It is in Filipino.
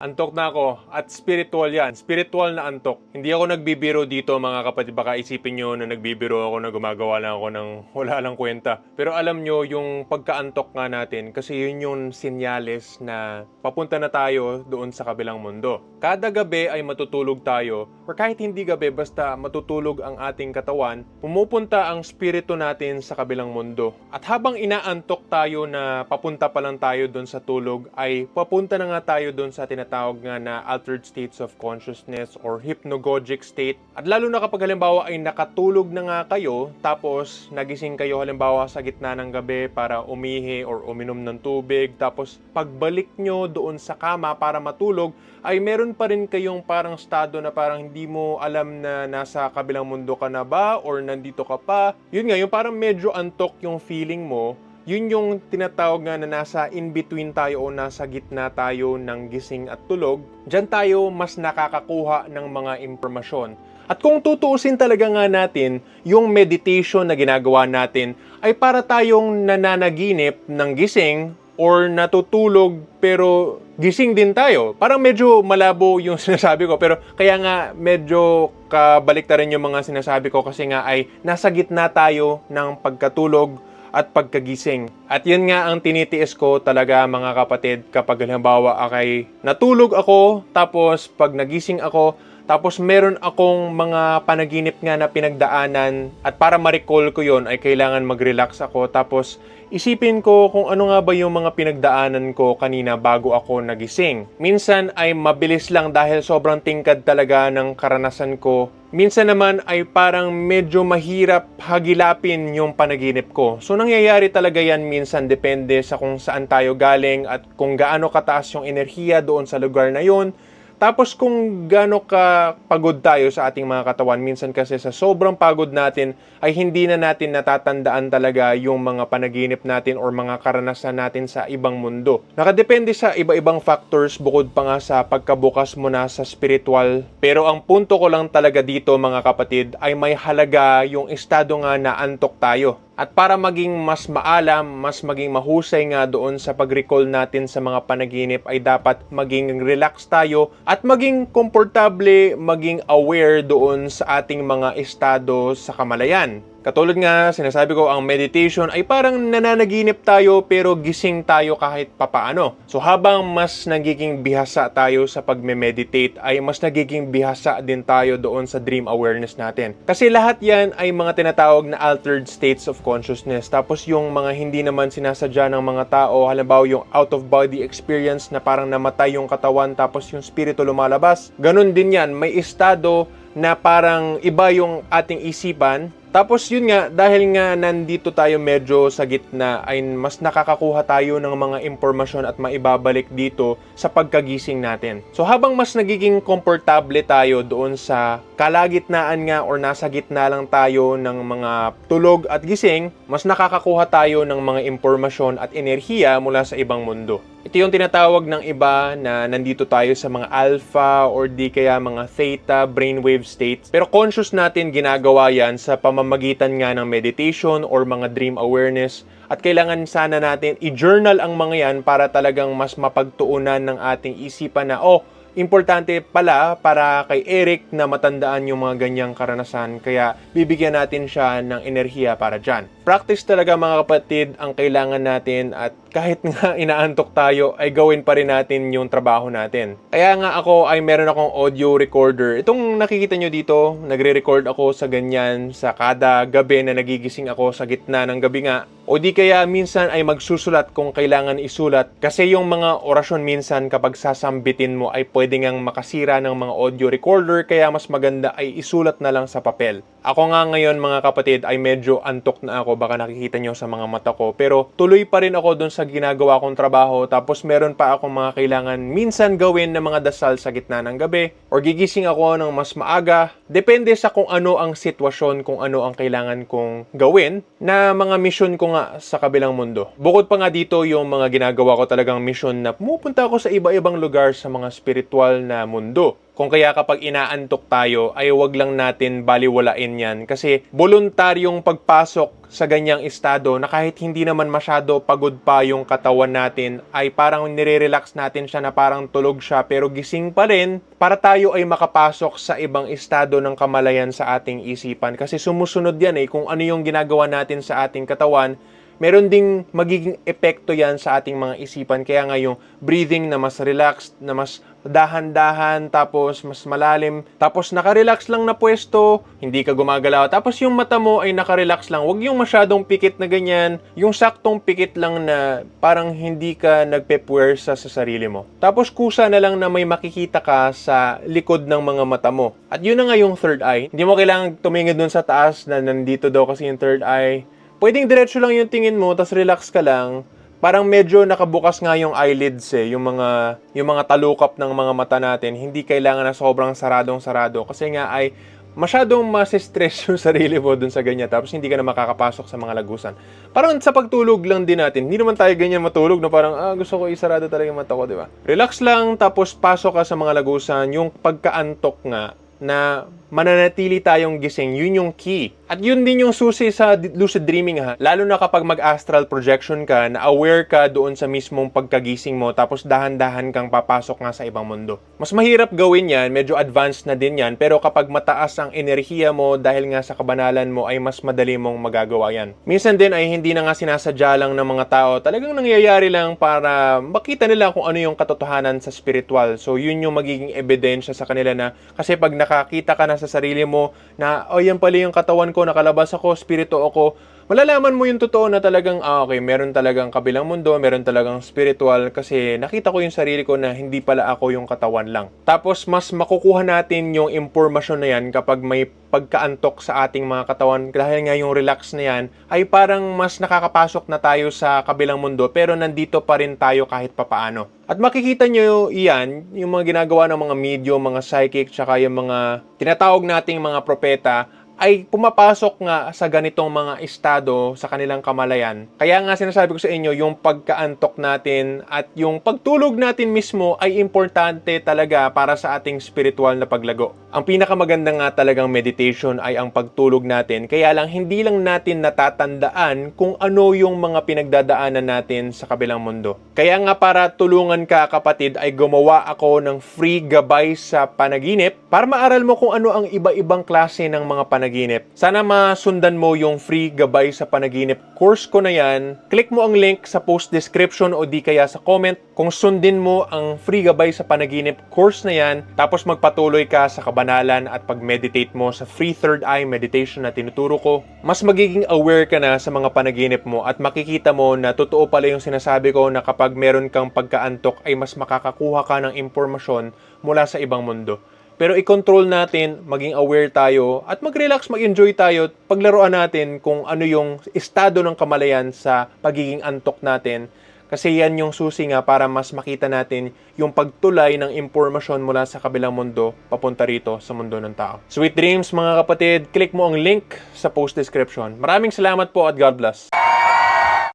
Antok na ako at spiritual yan. Spiritual na antok. Hindi ako nagbibiro dito mga kapatid. Baka isipin nyo na nagbibiro ako na gumagawa lang ako ng wala lang kwenta. Pero alam nyo yung pagkaantok nga natin kasi yun yung sinyales na papunta na tayo doon sa kabilang mundo. Kada gabi ay matutulog tayo or kahit hindi gabi basta matutulog ang ating katawan, pumupunta ang spirito natin sa kabilang mundo. At habang inaantok tayo na papunta pa lang tayo doon sa tulog ay papunta na nga tayo doon sa tinatawag nga na altered states of consciousness or hypnagogic state. At lalo na kapag halimbawa ay nakatulog na nga kayo tapos nagising kayo halimbawa sa gitna ng gabi para umihi or uminom ng tubig tapos pagbalik nyo doon sa kama para matulog ay meron pa rin kayong parang estado na parang hindi mo alam na nasa kabilang mundo ka na ba or nandito ka pa. Yun nga, yung parang medyo antok yung feeling mo yun yung tinatawag nga na nasa in-between tayo o nasa gitna tayo ng gising at tulog, dyan tayo mas nakakakuha ng mga impormasyon. At kung tutuusin talaga nga natin, yung meditation na ginagawa natin ay para tayong nananaginip ng gising or natutulog pero gising din tayo. Parang medyo malabo yung sinasabi ko pero kaya nga medyo kabaliktaran yung mga sinasabi ko kasi nga ay nasa gitna tayo ng pagkatulog at pagkagising. At yun nga ang tinitiis ko talaga mga kapatid kapag halimbawa akay natulog ako tapos pag nagising ako tapos meron akong mga panaginip nga na pinagdaanan at para ma-recall ko yon ay kailangan mag-relax ako tapos isipin ko kung ano nga ba yung mga pinagdaanan ko kanina bago ako nagising. Minsan ay mabilis lang dahil sobrang tingkad talaga ng karanasan ko. Minsan naman ay parang medyo mahirap hagilapin yung panaginip ko. So nangyayari talaga yan minsan depende sa kung saan tayo galing at kung gaano kataas yung enerhiya doon sa lugar na yon. Tapos kung gaano ka pagod tayo sa ating mga katawan, minsan kasi sa sobrang pagod natin ay hindi na natin natatandaan talaga yung mga panaginip natin or mga karanasan natin sa ibang mundo. Nakadepende sa iba-ibang factors bukod pa nga sa pagkabukas mo na sa spiritual. Pero ang punto ko lang talaga dito mga kapatid ay may halaga yung estado nga na antok tayo. At para maging mas maalam, mas maging mahusay nga doon sa pag-recall natin sa mga panaginip ay dapat maging relax tayo at maging komportable, maging aware doon sa ating mga estado sa kamalayan. Katulad nga, sinasabi ko, ang meditation ay parang nananaginip tayo pero gising tayo kahit papaano. So habang mas nagiging bihasa tayo sa pagme-meditate ay mas nagiging bihasa din tayo doon sa dream awareness natin. Kasi lahat yan ay mga tinatawag na altered states of consciousness. Tapos yung mga hindi naman sinasadya ng mga tao, halimbawa yung out of body experience na parang namatay yung katawan tapos yung spirito lumalabas. Ganon din yan, may estado na parang iba yung ating isipan tapos yun nga, dahil nga nandito tayo medyo sa gitna, ay mas nakakakuha tayo ng mga impormasyon at maibabalik dito sa pagkagising natin. So habang mas nagiging komportable tayo doon sa kalagitnaan nga or nasa gitna lang tayo ng mga tulog at gising, mas nakakakuha tayo ng mga impormasyon at enerhiya mula sa ibang mundo. Ito yung tinatawag ng iba na nandito tayo sa mga alpha or di kaya mga theta brainwave states. Pero conscious natin ginagawa yan sa pamamagitan nga ng meditation or mga dream awareness. At kailangan sana natin i-journal ang mga yan para talagang mas mapagtuunan ng ating isipan na, oh, importante pala para kay Eric na matandaan yung mga ganyang karanasan kaya bibigyan natin siya ng enerhiya para dyan. Practice talaga mga kapatid ang kailangan natin at kahit nga inaantok tayo ay gawin pa rin natin yung trabaho natin. Kaya nga ako ay meron akong audio recorder. Itong nakikita nyo dito, nagre-record ako sa ganyan sa kada gabi na nagigising ako sa gitna ng gabi nga. O di kaya minsan ay magsusulat kung kailangan isulat kasi yung mga orasyon minsan kapag sasambitin mo ay pwede ngang makasira ng mga audio recorder kaya mas maganda ay isulat na lang sa papel. Ako nga ngayon mga kapatid ay medyo antok na ako. Baka nakikita nyo sa mga mata ko. Pero tuloy pa rin ako dun sa ginagawa kong trabaho. Tapos meron pa akong mga kailangan minsan gawin na mga dasal sa gitna ng gabi. Or gigising ako ng mas maaga. Depende sa kung ano ang sitwasyon kung ano ang kailangan kong gawin na mga mission ko nga sa kabilang mundo. Bukod pa nga dito yung mga ginagawa ko talagang mission na pumupunta ako sa iba-ibang lugar sa mga spiritual na mundo Kung kaya kapag inaantok tayo, ay wag lang natin baliwalain yan. Kasi voluntaryong pagpasok sa ganyang estado na kahit hindi naman masyado pagod pa yung katawan natin, ay parang nire-relax natin siya na parang tulog siya pero gising pa rin para tayo ay makapasok sa ibang estado ng kamalayan sa ating isipan. Kasi sumusunod yan eh kung ano yung ginagawa natin sa ating katawan, meron ding magiging epekto yan sa ating mga isipan. Kaya nga yung breathing na mas relaxed, na mas dahan-dahan, tapos mas malalim, tapos nakarelax lang na pwesto, hindi ka gumagalaw, tapos yung mata mo ay nakarelax lang. Huwag yung masyadong pikit na ganyan, yung saktong pikit lang na parang hindi ka nagpepuwersa sa sarili mo. Tapos kusa na lang na may makikita ka sa likod ng mga mata mo. At yun na nga yung third eye. Hindi mo kailangang tumingin dun sa taas na nandito daw kasi yung third eye. Pwedeng diretso lang yung tingin mo, tapos relax ka lang. Parang medyo nakabukas nga yung eyelids eh, yung mga, yung mga talukap ng mga mata natin. Hindi kailangan na sobrang saradong-sarado. Kasi nga ay masyadong masistress yung sarili mo dun sa ganyan. Tapos hindi ka na makakapasok sa mga lagusan. Parang sa pagtulog lang din natin. Hindi naman tayo ganyan matulog na parang, ah, gusto ko isarado talaga yung mata ko, di ba? Relax lang, tapos pasok ka sa mga lagusan. Yung pagkaantok nga, na mananatili tayong gising, yun yung key. At yun din yung susi sa lucid dreaming ha. Lalo na kapag mag-astral projection ka, na aware ka doon sa mismong pagkagising mo, tapos dahan-dahan kang papasok nga sa ibang mundo. Mas mahirap gawin yan, medyo advanced na din yan, pero kapag mataas ang enerhiya mo dahil nga sa kabanalan mo, ay mas madali mong magagawa yan. Minsan din ay hindi na nga sinasadya lang ng mga tao, talagang nangyayari lang para makita nila kung ano yung katotohanan sa spiritual. So yun yung magiging ebidensya sa kanila na, kasi pag nakakita ka na sa sarili mo na, oh yan pala yung katawan ko, nakalabas ako, spirito ako, malalaman mo yung totoo na talagang, ah, okay, meron talagang kabilang mundo, meron talagang spiritual, kasi nakita ko yung sarili ko na hindi pala ako yung katawan lang. Tapos, mas makukuha natin yung impormasyon na yan kapag may pagkaantok sa ating mga katawan, dahil nga yung relax na yan, ay parang mas nakakapasok na tayo sa kabilang mundo, pero nandito pa rin tayo kahit papaano. At makikita nyo iyan, yung mga ginagawa ng mga medium, mga psychic, tsaka yung mga tinatawag nating mga propeta, ay pumapasok nga sa ganitong mga estado sa kanilang kamalayan. Kaya nga sinasabi ko sa inyo, yung pagkaantok natin at yung pagtulog natin mismo ay importante talaga para sa ating spiritual na paglago. Ang pinakamaganda nga talagang meditation ay ang pagtulog natin. Kaya lang hindi lang natin natatandaan kung ano yung mga pinagdadaanan natin sa kabilang mundo. Kaya nga para tulungan ka kapatid ay gumawa ako ng free gabay sa panaginip para maaral mo kung ano ang iba-ibang klase ng mga panaginip. Sana masundan mo yung free gabay sa panaginip course ko na yan. Click mo ang link sa post description o di kaya sa comment kung sundin mo ang free gabay sa panaginip course na yan. Tapos magpatuloy ka sa kabanalan at pag-meditate mo sa free third eye meditation na tinuturo ko. Mas magiging aware ka na sa mga panaginip mo at makikita mo na totoo pala yung sinasabi ko na kapag meron kang pagkaantok ay mas makakakuha ka ng impormasyon mula sa ibang mundo. Pero i-control natin, maging aware tayo, at mag-relax, mag-enjoy tayo, paglaruan natin kung ano yung estado ng kamalayan sa pagiging antok natin. Kasi yan yung susi nga para mas makita natin yung pagtulay ng impormasyon mula sa kabilang mundo papunta rito sa mundo ng tao. Sweet dreams mga kapatid, click mo ang link sa post description. Maraming salamat po at God bless.